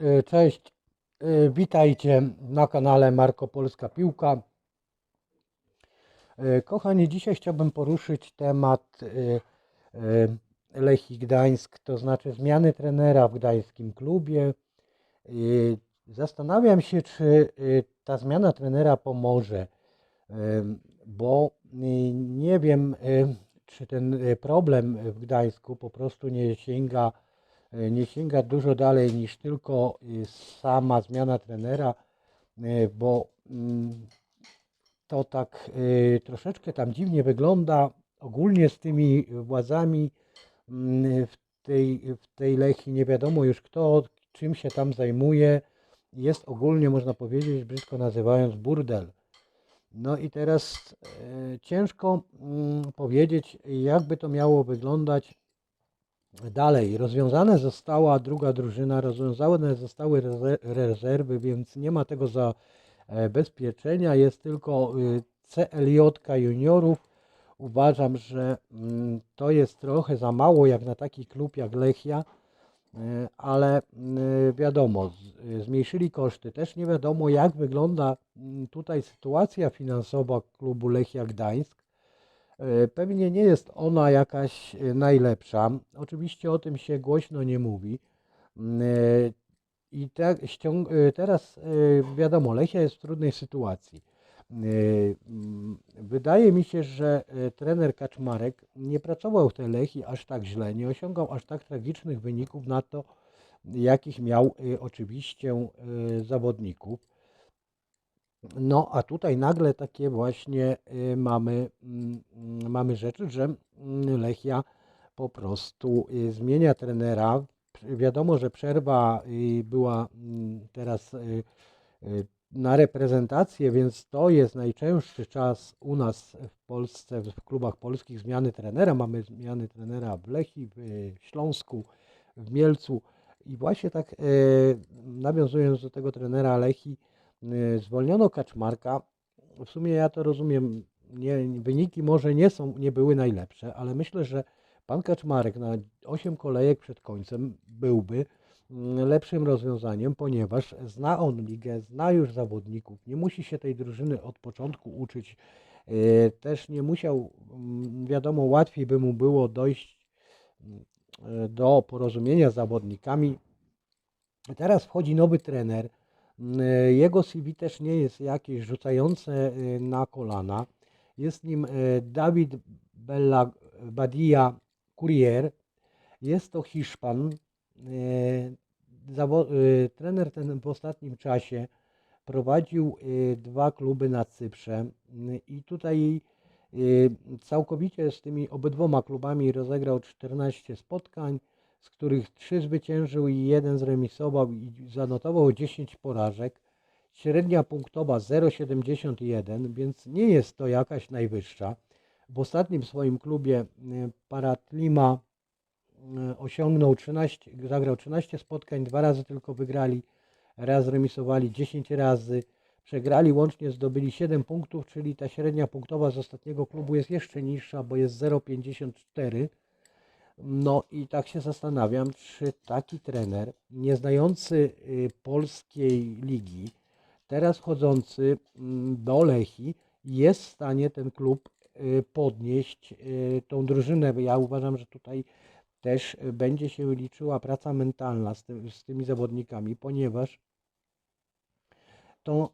E, Cześć, E, witajcie na kanale Marko Polska Piłka. E, Kochani, dzisiaj chciałbym poruszyć temat Lechii Gdańsk, to znaczy zmiany trenera w gdańskim klubie. Zastanawiam się, czy ta zmiana trenera pomoże, bo nie wiem, czy ten problem w Gdańsku po prostu nie sięga nie sięga dużo dalej niż tylko e, sama zmiana trenera, e, bo mm, to tak e, troszeczkę tam dziwnie wygląda ogólnie z tymi władzami mm, w tej, w tej Lechii. Nie wiadomo już kto czym się tam zajmuje. Jest ogólnie, można powiedzieć, brzydko nazywając, burdel. No i teraz e, ciężko mm, powiedzieć, jakby to miało wyglądać Dalej, rozwiązane została druga drużyna, rozwiązane zostały reze- rezerwy, więc nie ma tego zabezpieczenia, jest tylko y, CLJ juniorów. Uważam, że mm, to jest trochę za mało jak na taki klub jak Lechia, y, ale y, wiadomo, zmniejszyli koszty. Też nie wiadomo jak wygląda mm, tutaj sytuacja finansowa klubu Lechia Gdańsk. E, Pewnie nie jest ona jakaś e, najlepsza. Oczywiście o tym się głośno nie mówi. Mm, e, I teraz wiadomo, Lechia jest w trudnej sytuacji. Mm, Wydaje mi się, że trener Kaczmarek nie pracował w tej Lechii aż tak źle, nie osiągał aż tak tragicznych wyników na to, jakich miał oczywiście zawodników. No, a tutaj nagle takie właśnie y, mamy, mm, mm, mamy rzeczy, że mm, Lechia po prostu y, zmienia trenera. Wiadomo, że przerwa y, była teraz na reprezentację, więc to jest najczęstszy czas u nas w Polsce, w klubach polskich zmiany trenera. Mamy zmiany trenera w Lechii, w Śląsku, w Mielcu. I właśnie tak nawiązując do tego trenera Lechii, zwolniono Kaczmarka. W sumie ja to rozumiem, nie, wyniki może nie są, nie były najlepsze, ale myślę, że pan Kaczmarek na 8 kolejek przed końcem byłby mm, lepszym rozwiązaniem, ponieważ zna on ligę, zna już zawodników, nie musi się tej drużyny od początku uczyć. Y, Też nie musiał, mm, wiadomo, łatwiej by mu było dojść y, do porozumienia z zawodnikami. Teraz wchodzi nowy trener. Mm, Jego CV też nie jest jakieś rzucające y, na kolana. Jest nim y, Dawid Bella Badia Courier. Jest to Hiszpan. Trener ten w ostatnim czasie prowadził dwa kluby na Cyprze i tutaj całkowicie z tymi obydwoma klubami rozegrał 14 spotkań, z których 3 zwyciężył i jeden zremisował i zanotował 10 porażek. Średnia punktowa 0,71, więc nie jest to jakaś najwyższa. W ostatnim swoim klubie y, Paratlima y, osiągnął 13, zagrał 13 spotkań, dwa razy tylko wygrali, raz remisowali 10 razy, przegrali, łącznie zdobyli 7 punktów, czyli ta średnia punktowa z ostatniego klubu jest jeszcze niższa, bo jest 0,54. No i tak się zastanawiam, czy taki trener, nie znający y, polskiej ligi, teraz chodzący mm, do Lechii, jest w stanie ten klub y, podnieść, y, tą drużynę. Ja uważam, że tutaj też będzie się liczyła praca mentalna z, z tymi zawodnikami, ponieważ to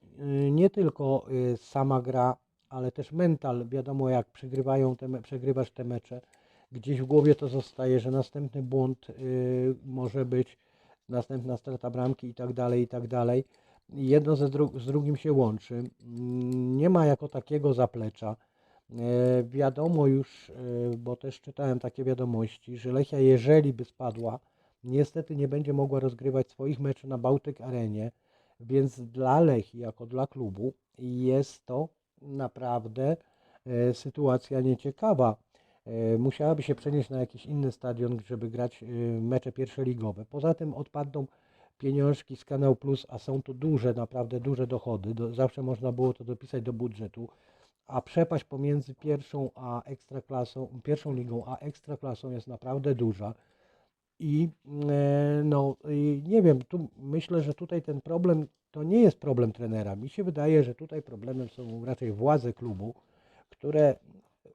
nie tylko sama gra, ale też mental. Wiadomo, jak przegrywają te, przegrywasz te mecze, gdzieś w głowie to zostaje, że następny błąd y, może być, następna strata bramki i tak dalej, i tak dalej. Jedno ze dru- z drugim się łączy. Mm, Nie ma jako takiego zaplecza. E, Wiadomo już, e, bo też czytałem takie wiadomości, że Lechia, jeżeli by spadła, niestety nie będzie mogła rozgrywać swoich meczów na Bałtyk Arenie, więc dla Lechii, jako dla klubu, jest to naprawdę e, sytuacja nieciekawa. E, Musiałaby się przenieść na jakiś inny stadion, żeby grać e, mecze pierwszoligowe. Poza tym odpadną pieniążki z Kanał Plus, a są to duże, naprawdę duże dochody. Do, zawsze można było to dopisać do budżetu. A przepaść pomiędzy pierwszą a ekstraklasą, pierwszą ligą a ekstraklasą jest naprawdę duża. I e, no, nie wiem, tu myślę, że tutaj ten problem to nie jest problem trenera. Mi się wydaje, że tutaj problemem są raczej władze klubu, które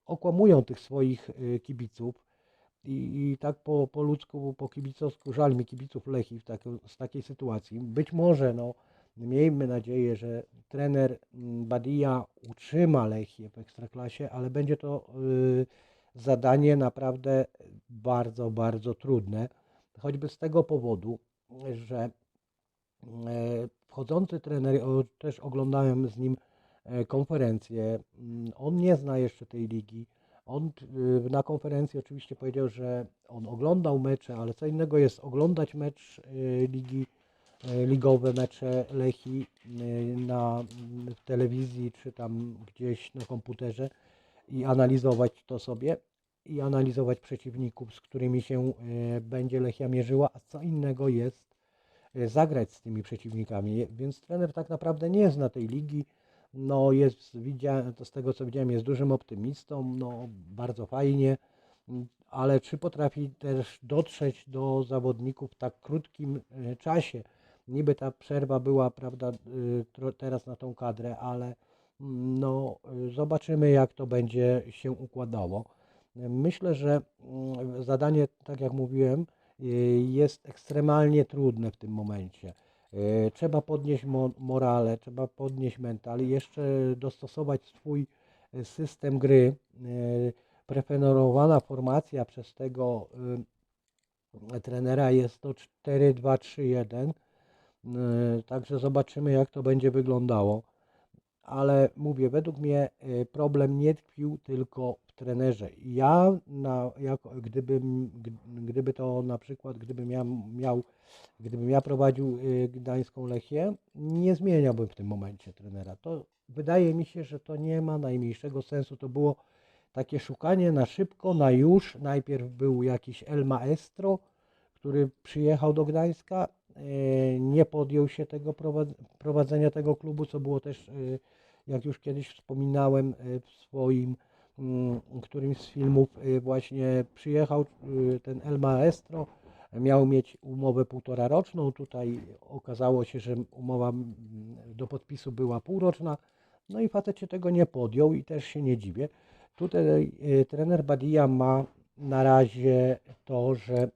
okłamują tych swoich y, kibiców. I, i tak po, po ludzku, po kibicowsku, żal mi kibiców Lechi w z takiej sytuacji. Być może, no, miejmy nadzieję, że trener mm, Badia utrzyma Lechię w Ekstraklasie, ale będzie to y, zadanie naprawdę bardzo, bardzo trudne. Choćby z tego powodu, że e, wchodzący trener, o, też oglądałem z nim konferencję, mm, on nie zna jeszcze tej ligi. On y, na konferencji oczywiście powiedział, że on oglądał mecze, ale co innego jest oglądać mecz y, ligi, y, ligowe mecze Lechi na telewizji czy tam gdzieś na komputerze i analizować to sobie i analizować przeciwników, z którymi się będzie Lechia mierzyła, a co innego jest zagrać z tymi przeciwnikami. Więc trener tak naprawdę nie zna tej ligi. No jest, to z tego co widziałem, jest dużym optymistą, no bardzo fajnie, ale czy potrafi też dotrzeć do zawodników w tak krótkim y, czasie? Niby ta przerwa była, prawda, tro- teraz na tą kadrę, ale mm, no y, zobaczymy jak to będzie się układało. Myślę, że mm, zadanie, tak jak mówiłem, jest ekstremalnie trudne w tym momencie. Y, Trzeba podnieść mo- morale, trzeba podnieść mental i jeszcze dostosować swój y, system gry. Y, Preferowana formacja przez tego trenera jest to 4-2-3-1. Y, Także zobaczymy, jak to będzie wyglądało. Ale mówię, według mnie problem nie tkwił tylko trenerze. Ja, na, jako, gdybym, gdyby to na przykład, gdybym ja miał, gdybym ja prowadził y, Gdańską Lechię, nie zmieniałbym w tym momencie trenera. To wydaje mi się, że to nie ma najmniejszego sensu. To było takie szukanie na szybko, na już. Najpierw był jakiś El Maestro, który przyjechał do Gdańska, e, nie podjął się tego prowadz- prowadzenia tego klubu, co było też, e, jak już kiedyś wspominałem w swoim którymś z filmów, e, właśnie przyjechał e, ten El Maestro, miał mieć umowę półtora roczną, tutaj okazało się, że umowa mm, do podpisu była półroczna, no i facet się tego nie podjął i też się nie dziwię. Tutaj e, trener Badia ma na razie to, że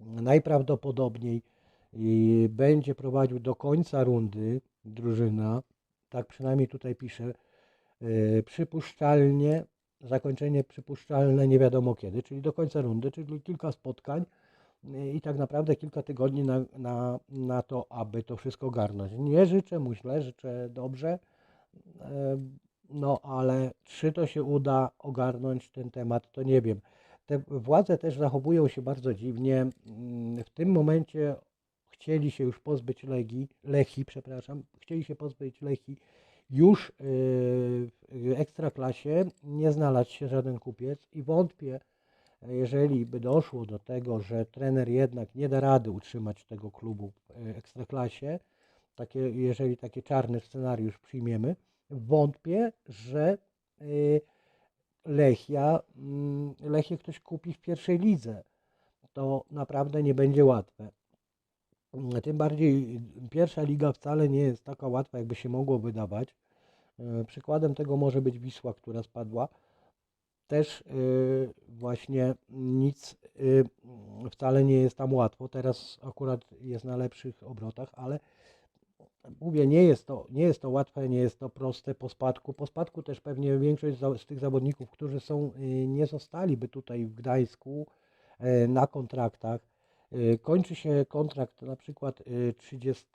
najprawdopodobniej y, będzie prowadził do końca rundy drużyna, tak przynajmniej tutaj pisze, y, przypuszczalnie, zakończenie przypuszczalne nie wiadomo kiedy, czyli do końca rundy, czyli kilka spotkań y, i tak naprawdę kilka tygodni na, na, na to, aby to wszystko garnąć. Nie życzę mu źle, życzę dobrze, Em, no ale czy to się uda ogarnąć ten temat, to nie wiem. Te władze też zachowują się bardzo dziwnie. Mm, W tym momencie chcieli się już pozbyć Legii, Lechi, przepraszam, chcieli się pozbyć Lechi już yy, w ekstraklasie, nie znalazł się żaden kupiec i wątpię, jeżeli by doszło do tego, że trener jednak nie da rady utrzymać tego klubu w e, ekstraklasie, takie, jeżeli taki czarny scenariusz przyjmiemy, wątpię, że y, Lechia, mm, Lechię ktoś kupi w pierwszej lidze. To naprawdę nie będzie łatwe. Mm, Tym bardziej y, pierwsza liga wcale nie jest taka łatwa, jakby się mogło wydawać. Y, Przykładem tego może być Wisła, która spadła. Też y, właśnie nic wcale nie jest tam łatwo. Teraz akurat jest na lepszych obrotach, ale mówię, nie jest to, nie jest to łatwe, nie jest to proste po spadku. Po spadku też pewnie większość z tych zawodników, którzy są, nie zostaliby tutaj w Gdańsku na kontraktach. Y, Kończy się kontrakt na przykład y, 30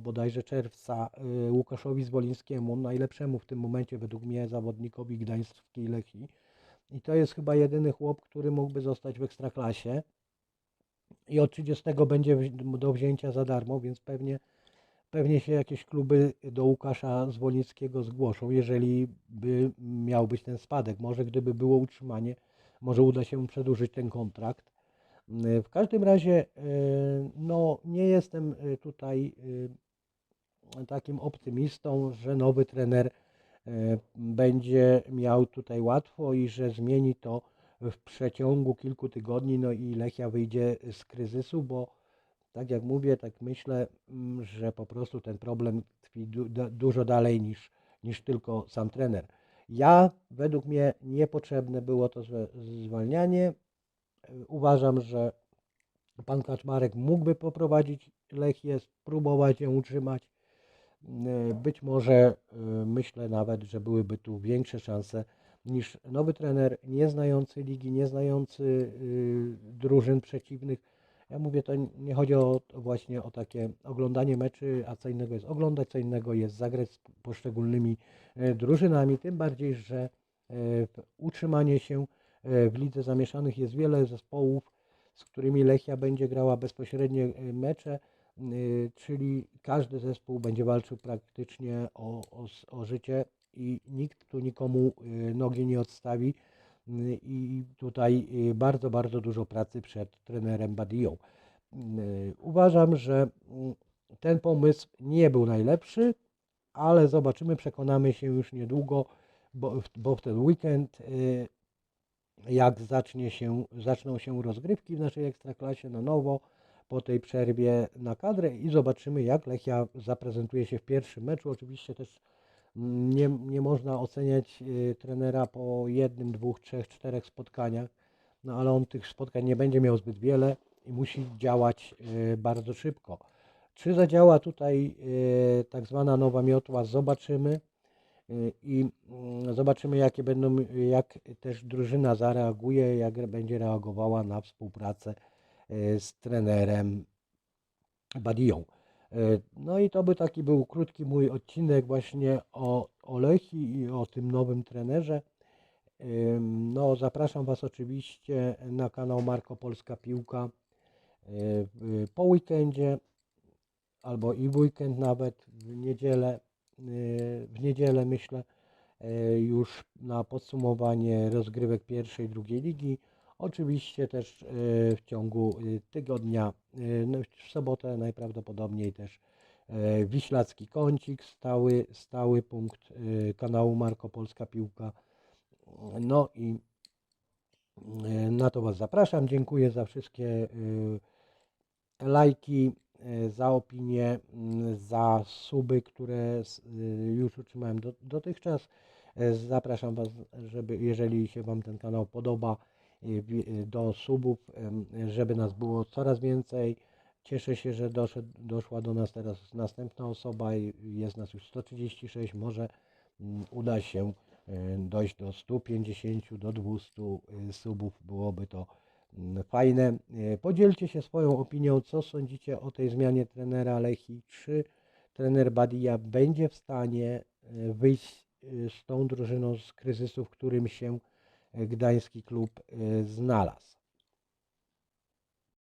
bodajże czerwca y, Łukaszowi Zwolińskiemu, najlepszemu w tym momencie według mnie zawodnikowi gdańskiej Lechii. I to jest chyba jedyny chłop, który mógłby zostać w Ekstraklasie. I od 30 będzie do wzięcia za darmo, więc pewnie Pewnie się jakieś kluby do Łukasza Zwolińskiego zgłoszą, jeżeli by miał być ten spadek. Może gdyby było utrzymanie, może uda się mu przedłużyć ten kontrakt. Y, W każdym razie, y, no, nie jestem y, tutaj takim optymistą, że nowy trener będzie miał tutaj łatwo i że zmieni to w przeciągu kilku tygodni, no i Lechia wyjdzie z kryzysu, bo tak jak mówię, tak myślę, mm, że po prostu ten problem tkwi du, dużo dalej niż, niż tylko sam trener. Ja, według mnie, niepotrzebne było to zwalnianie. Uważam, że pan Kaczmarek mógłby poprowadzić Lechię, spróbować ją utrzymać. Y, Być może y, myślę nawet, że byłyby tu większe szanse niż nowy trener, nie znający ligi, nie znający y, drużyn przeciwnych. Ja mówię, to nie chodzi o właśnie o takie oglądanie meczy, a co innego jest oglądać, co innego jest zagrać z poszczególnymi e, drużynami, tym bardziej, że e, utrzymanie się e, w lidze zamieszanych jest wiele zespołów, z którymi Lechia będzie grała bezpośrednie e, mecze, y, czyli każdy zespół będzie walczył praktycznie o, o, o życie i nikt tu nikomu nogi nie odstawi. I tutaj bardzo, bardzo dużo pracy przed trenerem Badią. Uważam, że ten pomysł nie był najlepszy, ale zobaczymy, przekonamy się już niedługo, bo, bo w ten weekend, jak zacznie się, zaczną się rozgrywki w naszej ekstraklasie na nowo po tej przerwie na kadrę i zobaczymy, jak Lechia zaprezentuje się w pierwszym meczu. Oczywiście też mm, nie, nie można oceniać y, trenera po jednym, dwóch, trzech, czterech spotkaniach, no ale on tych spotkań nie będzie miał zbyt wiele i musi działać y, bardzo szybko. Czy zadziała tutaj y, tak zwana nowa miotła? Zobaczymy i mm, zobaczymy, jakie będą, jak też drużyna zareaguje, jak będzie reagowała na współpracę y, z trenerem Badią. E, No i to by taki był krótki mój odcinek właśnie o, o Lechi i o tym nowym trenerze. Ym, No, zapraszam Was oczywiście na kanał Marko Polska Piłka e, po weekendzie albo i w weekend nawet, w niedzielę, e, w niedzielę myślę, e, już na podsumowanie rozgrywek pierwszej, drugiej ligi. Oczywiście też e, w ciągu tygodnia, no, w sobotę najprawdopodobniej też Wiślacki Kącik, stały, stały punkt kanału Marko Polska Piłka. No i na to Was zapraszam. Dziękuję za wszystkie lajki, za opinie, m, za suby, które y, już utrzymałem do, dotychczas. Zapraszam Was, żeby jeżeli się Wam ten kanał podoba, y, y, do subów, żeby nas było coraz więcej. Cieszę się, że doszedł, doszła do nas teraz następna osoba i jest nas już 136. Może mm, uda się dojść do 150, do 200 y, subów. Byłoby to fajne. E, Podzielcie się swoją opinią, co sądzicie o tej zmianie trenera Lechi. Czy trener Badia będzie w stanie e, wyjść e, z tą drużyną z kryzysu, w którym się gdański klub znalazł.